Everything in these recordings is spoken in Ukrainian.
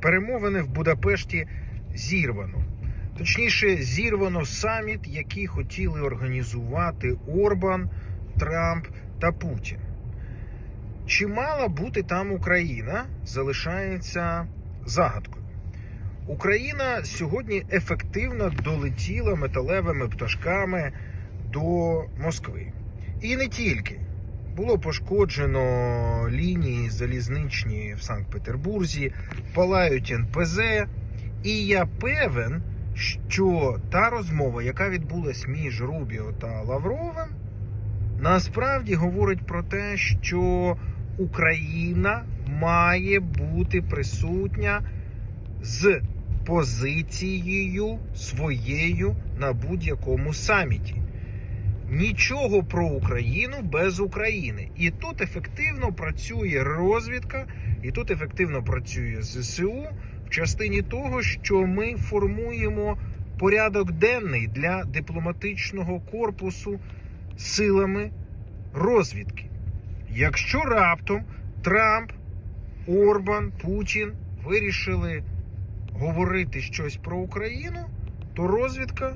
перемовини в Будапешті зірвано. Точніше, зірвано саміт, який хотіли організувати Орбан, Трамп та Путін. Чи мала бути там Україна, залишається загадкою. Україна сьогодні ефективно долетіла металевими пташками до Москви. І не тільки. Було пошкоджено лінії залізничні в Санкт-Петербурзі, палають НПЗ. І я певен, що та розмова, яка відбулась між Рубіо та Лавровим, насправді говорить про те, що Україна має бути присутня з позицією своєю на будь-якому саміті. Нічого про Україну без України. І тут ефективно працює розвідка, і тут ефективно працює ЗСУ в частині того, що ми формуємо порядок денний для дипломатичного корпусу силами розвідки. Якщо раптом Трамп, Орбан, Путін вирішили говорити щось про Україну, то розвідка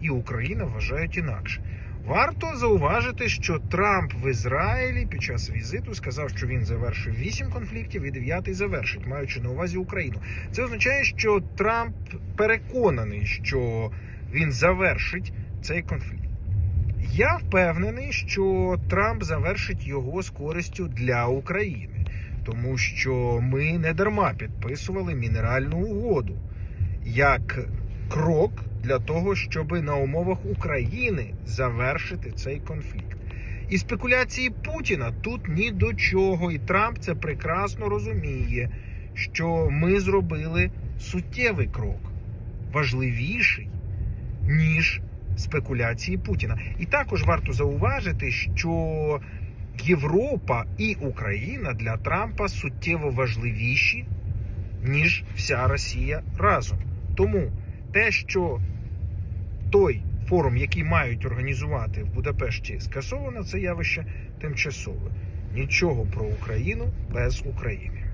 і Україна вважають інакше. Варто зауважити, що Трамп в Ізраїлі під час візиту сказав, що він завершив 8 конфліктів і 9 завершить, маючи на увазі Україну. Це означає, що Трамп переконаний, що він завершить цей конфлікт. Я впевнений, що Трамп завершить його з користю для України, тому що ми не дарма підписували мінеральну угоду як крок для того, щоб на умовах України завершити цей конфлікт. І спекуляції Путіна тут ні до чого, і Трамп це прекрасно розуміє, що ми зробили суттєвий крок, важливіший, ніж спекуляції Путіна. І також варто зауважити, що Європа і Україна для Трампа суттєво важливіші, ніж вся Росія разом. Тому те, що той форум, який мають організувати в Будапешті, скасовано, це явище тимчасове. Нічого про Україну без України.